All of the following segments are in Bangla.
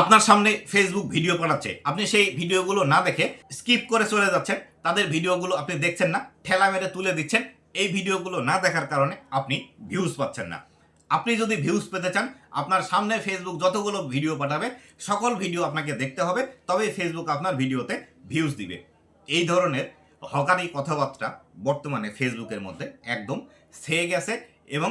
আপনার সামনে ফেসবুক ভিডিও পাঠাচ্ছে আপনি সেই ভিডিওগুলো না দেখে স্কিপ করে চলে যাচ্ছেন। তাদের ভিডিওগুলো আপনি দেখছেন না, ঠেলা মেরে তুলে দিচ্ছেন। এই ভিডিওগুলো না দেখার কারণে আপনি ভিউজ পাচ্ছেন না। আপনি যদি ভিউজ পেতে চান, আপনার সামনে ফেসবুক যতগুলো ভিডিও পাঠাবে, সকল ভিডিও আপনাকে দেখতে হবে তবে ফেসবুক আপনার ভিডিওতে ভিউজ দিবে। এই ধরনের হকারি কথাবার্তা বর্তমানে ফেসবুকের মধ্যে একদম ছেয়ে গেছে এবং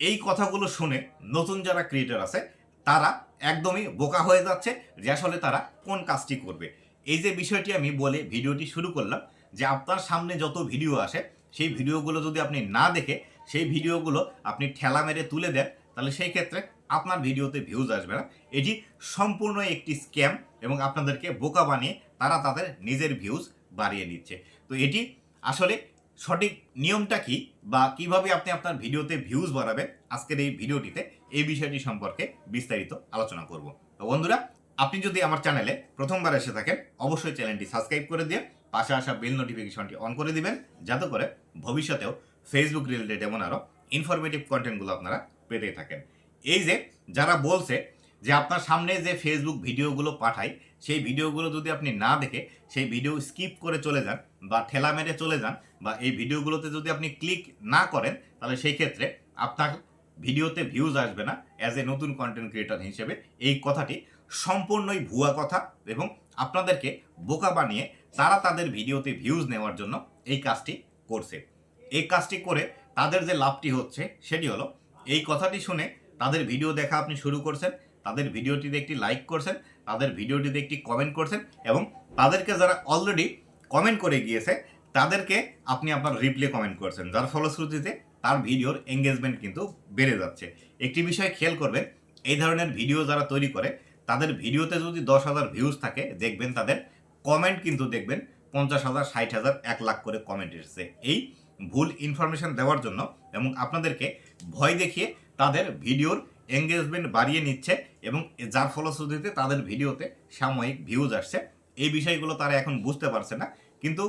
এই কথাগুলো শুনে নতুন যারা ক্রিয়েটার আছে তারা একদমই বোকা হয়ে যাচ্ছে যে আসলে তারা কোন কাজটি করবে। এই যে বিষয়টি আমি বলে ভিডিওটি শুরু করলাম যে আপনার সামনে যত ভিডিও আসে, সেই ভিডিওগুলো যদি আপনি না দেখে, সেই ভিডিওগুলো আপনি ঠেলা মেরে তুলে দেন, তাহলে সেই ক্ষেত্রে আপনার ভিডিওতে ভিউজ আসবে না। এটি সম্পূর্ণ একটি স্ক্যাম এবং আপনাদেরকে বোকা বানিয়ে তারা তাদের নিজের ভিউজ বাড়িয়ে নিচ্ছে। তো এটি আসলে সঠিক নিয়মটা কি বা কীভাবে আপনি আপনার ভিডিওতে ভিউজ বাড়াবেন, আজকের এই ভিডিওটিতে এই বিষয়টি সম্পর্কে বিস্তারিত আলোচনা করব। তো বন্ধুরা, আপনি যদি আমার চ্যানেলে প্রথমবার এসে থাকেন, অবশ্যই চ্যানেলটি সাবস্ক্রাইব করে দিয়ে পাশে আসা বেল নোটিফিকেশনটি অন করে দিবেন, যাতে করে ভবিষ্যতেও ফেসবুক রিলেটেড এমন আরও ইনফরমেটিভ কন্টেন্টগুলো আপনারা পেতে থাকেন। এই যে যারা বলছে যে আপনার সামনে যে ফেসবুক ভিডিওগুলো পাঠায়, সেই ভিডিওগুলো যদি আপনি না দেখে, সেই ভিডিও স্কিপ করে চলে যান বা ঠেলা মেরে চলে যান বা এই ভিডিওগুলোতে যদি আপনি ক্লিক না করেন, তাহলে সেই ক্ষেত্রে আপনার ভিডিওতে ভিউজ আসবে না অ্যাজ এ নতুন কন্টেন্ট ক্রিয়েটর হিসেবে এই কথাটি সম্পূর্ণই ভুয়া কথা এবং আপনাদেরকে বোকা বানিয়ে তারা তাদের ভিডিওতে ভিউজ নেওয়ার জন্য এই কাজটি করছে। এই কাজটি করে তাদের যে লাভটি হচ্ছে সেটি হলো, এই কথাটি শুনে তাদের ভিডিও দেখা আপনি শুরু করছেন, তাদের ভিডিওটিতে একটি লাইক করছেন, তাদের ভিডিওটিতে একটি কমেন্ট করছেন এবং তাদেরকে যারা অলরেডি কমেন্ট করে গিয়েছে, তাদেরকে আপনি আপনার রিপ্লে কমেন্ট করছেন, যার ফলশ্রুতিতে তার ভিডিওর এঙ্গেজমেন্ট কিন্তু বেড়ে যাচ্ছে। একটি বিষয় খেয়াল করবেন, এই ধরনের ভিডিও যারা তৈরি করে, তাদের ভিডিওতে যদি দশ হাজার ভিউজ থাকে, দেখবেন তাদের কমেন্ট কিন্তু দেখবেন পঞ্চাশ হাজার, ষাট হাজার, এক লাখ করে কমেন্ট এসেছে। এই ভুল ইনফরমেশন দেওয়ার জন্য এবং আপনাদেরকে ভয় দেখিয়ে তাদের ভিডিওর এঙ্গেজমেন্ট বাড়িয়ে নিচ্ছে এবং যার ফলশ্রুতিতে তাদের ভিডিওতে সাময়িক ভিউজ আসছে, এই বিষয়গুলো তারা এখন বুঝতে পারছে না। কিন্তু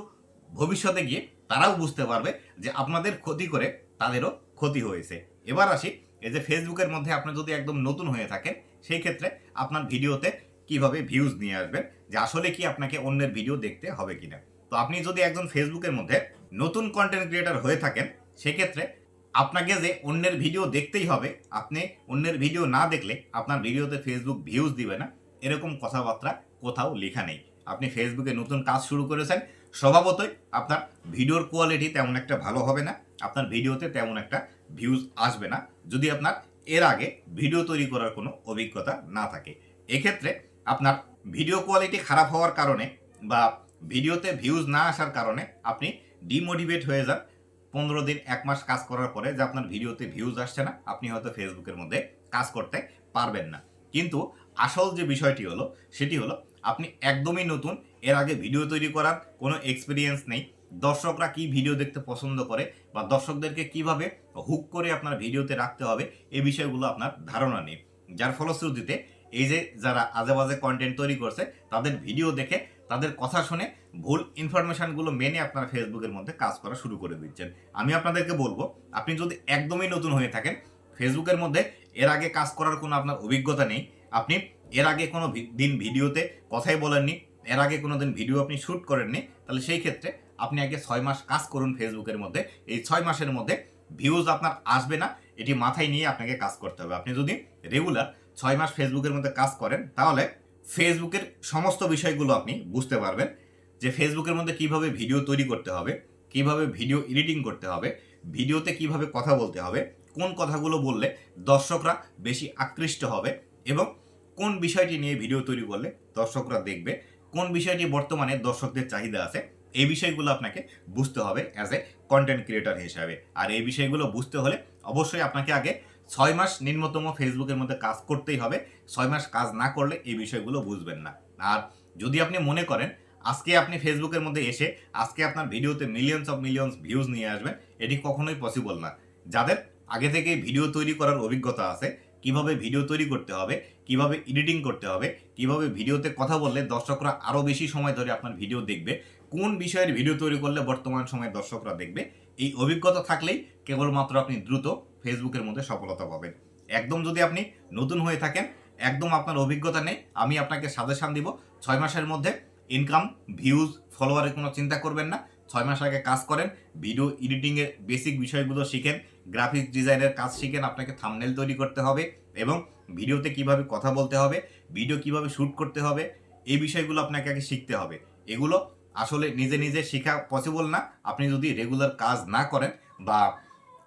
ভবিষ্যতে গিয়ে তারাও বুঝতে পারবে যে আপনাদের ক্ষতি করে তাদেরও ক্ষতি হয়েছে। এবার আসি, এই যে ফেসবুকের মধ্যে আপনি যদি একদম নতুন হয়ে থাকেন, সেই ক্ষেত্রে আপনার ভিডিওতে কীভাবে ভিউজ নিয়ে আসবেন, যে আসলে কি আপনাকে অন্যের ভিডিও দেখতে হবে কিনা। তো আপনি যদি একজন ফেসবুকের মধ্যে নতুন কন্টেন্ট ক্রিয়েটার হয়ে থাকেন, সেক্ষেত্রে আপনাকে যে অন্যের ভিডিও দেখতেই হবে, আপনি অন্যের ভিডিও না দেখলে আপনার ভিডিওতে ফেসবুক ভিউজ দিবে না, এরকম কথাবার্তা কোথাও লেখা নেই। আপনি ফেসবুকে নতুন কাজ শুরু করেছেন, স্বভাবতই আপনার ভিডিওর কোয়ালিটি তেমন একটা ভালো হবে না, আপনার ভিডিওতে তেমন একটা ভিউজ আসবে না, যদি আপনার এর আগে ভিডিও তৈরি করার কোনো অভিজ্ঞতা না থাকে। এক্ষেত্রে আপনার ভিডিও কোয়ালিটি খারাপ হওয়ার কারণে বা ভিডিওতে ভিউজ না আসার কারণে আপনি ডিমোটিভেট হয়ে যান। পনেরো দিন, এক মাস কাজ করার পরে যে আপনার ভিডিওতে ভিউজ আসছে না, আপনি হয়তো ফেসবুকের মধ্যে কাজ করতে পারবেন না। কিন্তু আসল যে বিষয়টি হলো, সেটি হলো আপনি একদমই নতুন, এর আগে ভিডিও তৈরি করার কোনো এক্সপিরিয়েন্স নেই। দর্শকরা কি ভিডিও দেখতে পছন্দ করে বা দর্শকদেরকে কীভাবে হুক করে আপনার ভিডিওতে রাখতে হবে এই বিষয়গুলো আপনার ধারণা নেই। যার ফলশ্রুতিতে এই যে যারা আজে বাজে কন্টেন্ট তৈরি করছে, তাদের ভিডিও দেখে, তাদের কথা শুনে ভুল ইনফরমেশনগুলো মেনে আপনার ফেসবুকের মধ্যে কাজ করা শুরু করে দিচ্ছেন। আমি আপনাদেরকে বলব, আপনি যদি একদমই নতুন হয়ে থাকেন ফেসবুকের মধ্যে এর আগে কাজ করার কোনো আপনার অভিজ্ঞতা নেই, আপনি এর আগে কোনো দিন ভিডিওতে কথাই বলেননি, এর আগে কোনো দিন ভিডিও আপনি শ্যুট করেননি, তাহলে সেই ক্ষেত্রে আপনি আগে ছয় মাস কাজ করুন ফেসবুকের মধ্যে, এই ছয় মাসের মধ্যে ভিউজ আপনার আসবে না, এটি মাথায় নিয়ে আপনাকে কাজ করতে হবে। আপনি যদি রেগুলার ছয় মাস ফেসবুকের মধ্যে কাজ করেন, তাহলে ফেসবুকের সমস্ত বিষয়গুলো আপনি বুঝতে পারবেন যে ফেসবুকের মধ্যে কীভাবে ভিডিও তৈরি করতে হবে, কীভাবে ভিডিও এডিটিং করতে হবে, ভিডিওতে কীভাবে কথা বলতে হবে, কোন কথাগুলো বললে দর্শকরা বেশি আকৃষ্ট হবে এবং কোন বিষয়টি নিয়ে ভিডিও তৈরি করলে দর্শকরা দেখবে, কোন বিষয়টি বর্তমানে দর্শকদের চাহিদা আছে, এই বিষয়গুলো আপনাকে বুঝতে হবে অ্যাজ এ কন্টেন্ট ক্রিয়েটার হিসাবে। আর এই বিষয়গুলো বুঝতে হলে অবশ্যই আপনাকে আগে ছয় মাস নিম্নতম ফেসবুকের মধ্যে কাজ করতেই হবে, ছয় মাস কাজ না করলে এই বিষয়গুলো বুঝবেন না। আর যদি আপনি মনে করেন, আজকে আপনি ফেসবুকের মধ্যে এসে আজকে আপনার ভিডিওতে মিলিয়নস অফ মিলিয়নস ভিউজ নিয়ে আসবেন, এটি কখনোই পসিবল না। যাদের আগে থেকে ভিডিও তৈরি করার অভিজ্ঞতা আছে কীভাবে ভিডিও তৈরি করতে হবে, কীভাবে এডিটিং করতে হবে, কীভাবে ভিডিওতে কথা বললে দর্শকরা আরও বেশি সময় ধরে আপনার ভিডিও দেখবে, কোন বিষয়ের ভিডিও তৈরি করলে বর্তমান সময়ে দর্শকরা দেখবে, এই অভিজ্ঞতা থাকলেই কেবলমাত্র আপনি দ্রুত ফেসবুকের মধ্যে সফলতা পাবেন। একদম যদি আপনি নতুন হয়ে থাকেন, একদম আপনার অভিজ্ঞতা নেই, আমি আপনাকে সাজেশন দিব, ছয় মাসের মধ্যে ইনকাম ভিউজ ফলোয়ারের কোনো চিন্তা করবেন না, ছয় মাস আগে কাজ করেন ভিডিও এডিটিংয়ের বেসিক বিষয়গুলো শিখেন গ্রাফিক্স ডিজাইনের কাজ শিখেন আপনাকে থামনেল তৈরি করতে হবে এবং ভিডিওতে কীভাবে কথা বলতে হবে ভিডিও কীভাবে শ্যুট করতে হবে, এই বিষয়গুলো আপনাকে আগে শিখতে হবে। এগুলো আসলে নিজে নিজে শেখা পসিবল না। আপনি যদি রেগুলার কাজ না করেন বা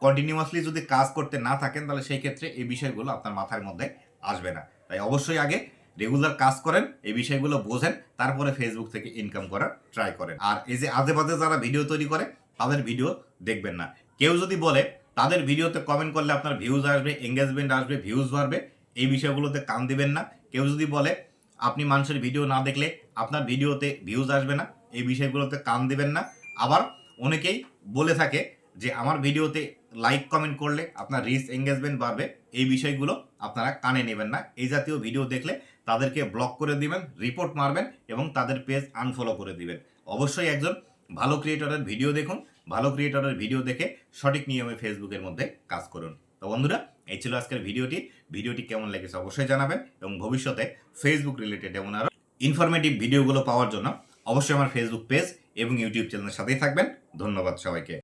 কন্টিনিউয়াসলি যদি কাজ করতে না থাকেন, তাহলে সেই ক্ষেত্রে এই বিষয়গুলো আপনার মাথার মধ্যে আসবে না। তাই অবশ্যই আগে রেগুলার কাজ করেন, এই বিষয়গুলো বোঝেন, তারপরে ফেসবুক থেকে ইনকাম করার ট্রাই করেন। আর এই যে আজে বাজে যারা ভিডিও তৈরি করে, তাদের ভিডিও দেখবেন না। কেউ যদি বলে তাদের ভিডিওতে কমেন্ট করলে আপনার ভিউজ আসবে এঙ্গেজমেন্ট আসবে ভিউজ বাড়বে। এই বিষয়গুলোতে কান দিবেন না। কেউ যদি বলে, আপনি মানুষের ভিডিও না দেখলে আপনার ভিডিওতে ভিউজ আসবে না, এই বিষয়গুলোতে কান দিবেন না। আবার অনেকেই বলে থাকে যে, আমার ভিডিওতে লাইক কমেন্ট করলে আপনার রিচ এঙ্গেজমেন্ট বাড়বে। এই বিষয়গুলো আপনারা কানে নেবেন না। এই জাতীয় ভিডিও দেখলে তাদেরকে ব্লক করে দিবেন রিপোর্ট মারবেন এবং তাদের পেজ আনফলো করে দিবেন। অবশ্যই একজন ভালো ক্রিয়েটরের ভিডিও দেখুন। ভালো ক্রিয়েটরের ভিডিও দেখে সঠিক নিয়মে ফেসবুকের মধ্যে কাজ করুন। তো বন্ধুরা, এই ছিল আজকের ভিডিওটি ভিডিওটি কেমন লেগেছে অবশ্যই জানাবেন এবং ভবিষ্যতে ফেসবুক রিলেটেড এমন আরও ইনফরমেটিভ ভিডিওগুলো পাওয়ার জন্য অবশ্যই আমার ফেসবুক পেজ এবং ইউটিউব চ্যানেলের সাথেই থাকবেন। ধন্যবাদ সবাইকে।